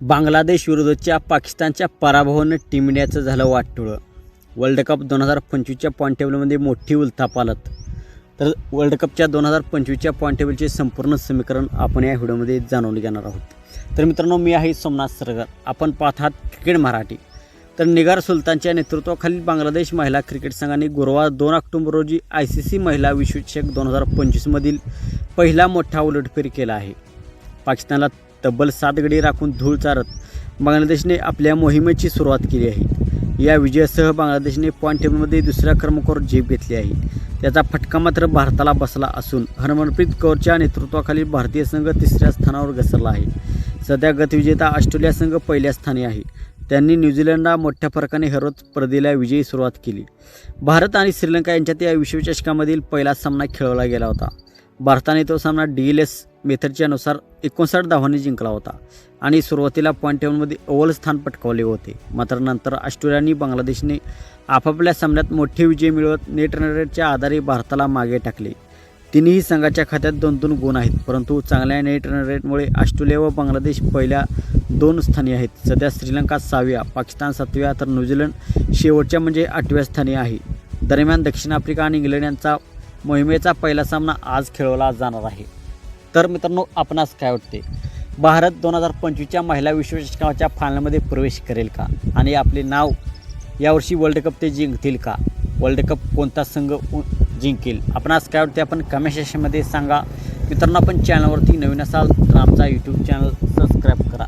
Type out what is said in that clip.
बांगलादेश विरुद्धच्या पाकिस्तानच्या पराभवानं टीम इंडियाचं झालं वाटोळं वर्ल्ड कप दोन हजार पंचवीसच्या पॉईंट टेबलमध्ये मोठी उलथापालत तर वर्ल्ड कपच्या दोन हजार पंचवीसच्या पॉईंट टेबलचे संपूर्ण समीकरण आपण या व्हिडिओमध्ये जाणवले घेणार आहोत. तर मित्रांनो मी आहे सोमनाथ सरगर. आपण पाहत आहात क्रिकेट मराठी. तर निगार सुलतानच्या नेतृत्वाखालील बांगलादेश महिला क्रिकेट संघाने गुरुवार दोन ऑक्टोबर रोजी आय सी सी महिला विश्वचषक दोन हजार पंचवीसमधील पहिला मोठा उलटफेर केला आहे. पाकिस्तानला तब्बल सात गडी राखून धूळ चारत बांगलादेशने आपल्या मोहिमेची सुरुवात केली आहे. या विजयासह बांगलादेशने पॉईंट टेबलमध्ये दुसऱ्या क्रमांकावर झेप घेतली आहे. त्याचा फटका मात्र भारताला बसला असून हरमनप्रीत कौरच्या नेतृत्वाखालील भारतीय संघ तिसऱ्या स्थानावर घसरला आहे. सध्या गतविजेता ऑस्ट्रेलिया संघ पहिल्या स्थानी आहे. त्यांनी न्यूझीलंडला मोठ्या फरकाने हरवत स्पर्धेला विजयी सुरुवात केली. भारत आणि श्रीलंका यांच्यात या विश्वचषकामधील पहिला सामना खेळवला गेला होता. भारताने तो सामना डी एल एस मेथडच्या नुसार एकोणसाठ धावांनी जिंकला होता आणि सुरुवातीला पॉईंट टेबलमध्ये अव्वल स्थान पटकावले होते. मात्र नंतर ऑस्ट्रेलिया आणि बांगलादेशने आपापल्या सामन्यात मोठे विजय मिळवत नेट आधारे भारताला मागे टाकले. तिन्ही संघाच्या खात्यात दोन दोन गुण आहेत परंतु चांगल्या नेट रन रेटमुळे ऑस्ट्रेलिया व बांगलादेश पहिल्या दोन स्थानी आहेत. सध्या श्रीलंका सहाव्या पाकिस्तान सातव्या तर न्यूझीलंड शेवटच्या म्हणजे आठव्या स्थानी आहे. दरम्यान दक्षिण आफ्रिका आणि इंग्लंड यांचा मोहिमेचा पहिला सामना आज खेळवला जाणार आहे. तर मित्रांनो आपणास काय वाटते? भारत दोन हजार पंचवीसच्या महिला विश्वचषकाच्या फायनलमध्ये प्रवेश करेल का? आणि आपले नाव यावर्षी वर्ल्ड कप ते जिंकतील का? वर्ल्ड कप कोणता संघ जिंकेल? आपणास काय वाटते? आपण कमेंट सेक्शनमध्ये सांगा. मित्रांनो आपण चॅनलवरती नवीन असाल तर आमचा यूट्यूब चॅनल सबस्क्राईब करा.